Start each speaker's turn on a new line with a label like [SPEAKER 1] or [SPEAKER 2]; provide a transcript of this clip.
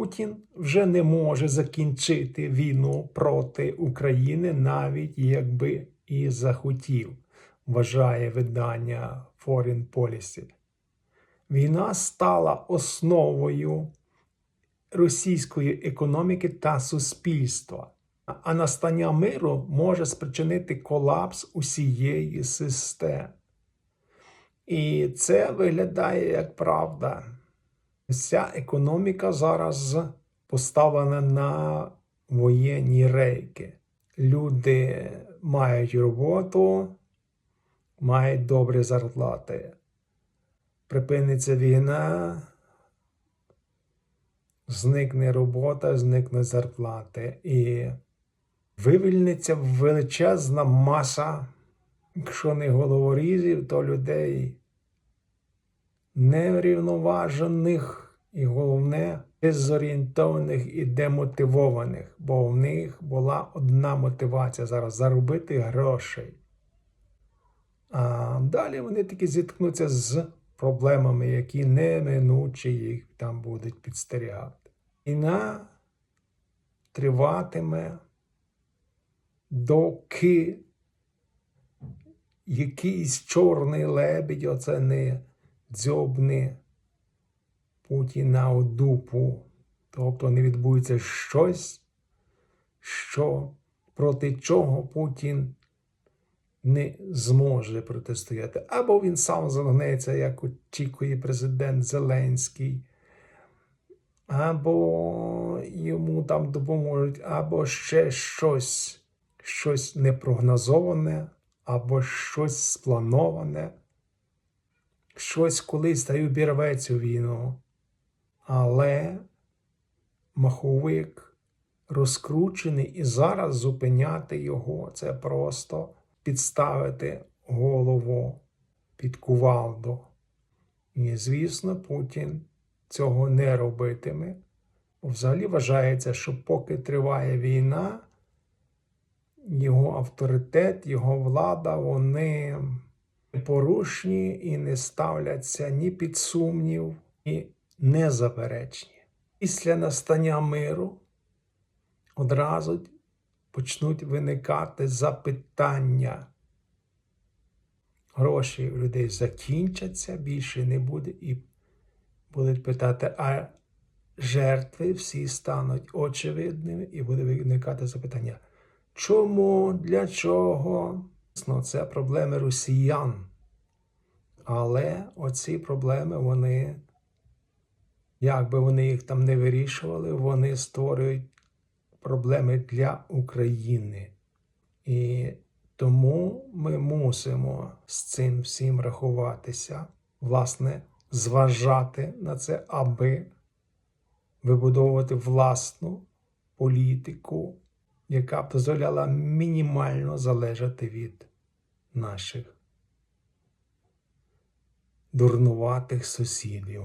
[SPEAKER 1] Путін вже не може закінчити війну проти України, навіть якби і захотів, вважає видання Foreign Policy. Війна стала основою російської економіки та суспільства, а настання миру може спричинити колапс усієї системи. І це виглядає як правда. Вся економіка зараз поставлена на воєнні рейки. Люди мають роботу, мають добрі зарплати. Припиниться війна, зникне робота, зникне зарплати. І вивільниться величезна маса, якщо не головорізів, то людей неврівноважених і головне дезорієнтованих і демотивованих, бо в них була одна мотивація зараз заробити грошей. А далі вони таки зіткнуться з проблемами, які неминуче їх там будуть підстерігати. Війна триватиме, доки якийсь чорний лебідь, оце не дзьобне Путіна у. Тобто не відбудеться щось, що проти чого Путін не зможе протистояти. Або він сам загнеться, як очікує президент Зеленський, або йому там допоможуть, або ще щось, щось непрогнозоване, або щось сплановане, щось колись та й обірве цю війну. Але маховик розкручений, і зараз зупиняти його це просто підставити голову під кувалду. І, звісно, Путін цього не робитиме. Взагалі вважається, що поки триває війна, його авторитет, його влада, вони непорушні і не ставляться ні під сумнів, ні незаперечні. Після настання миру одразу почнуть виникати запитання. Гроші у людей закінчаться, більше не буде, і будуть питати, а жертви всі стануть очевидними, і буде виникати запитання. Чому, для чого? Це проблеми росіян. Але оці проблеми, вони, як би вони їх там не вирішували, вони створюють проблеми для України. І тому ми мусимо з цим всім рахуватися, власне, зважати на це, аби вибудовувати власну політику, яка б дозволяла мінімально залежати від наших дурнуватих сусідів.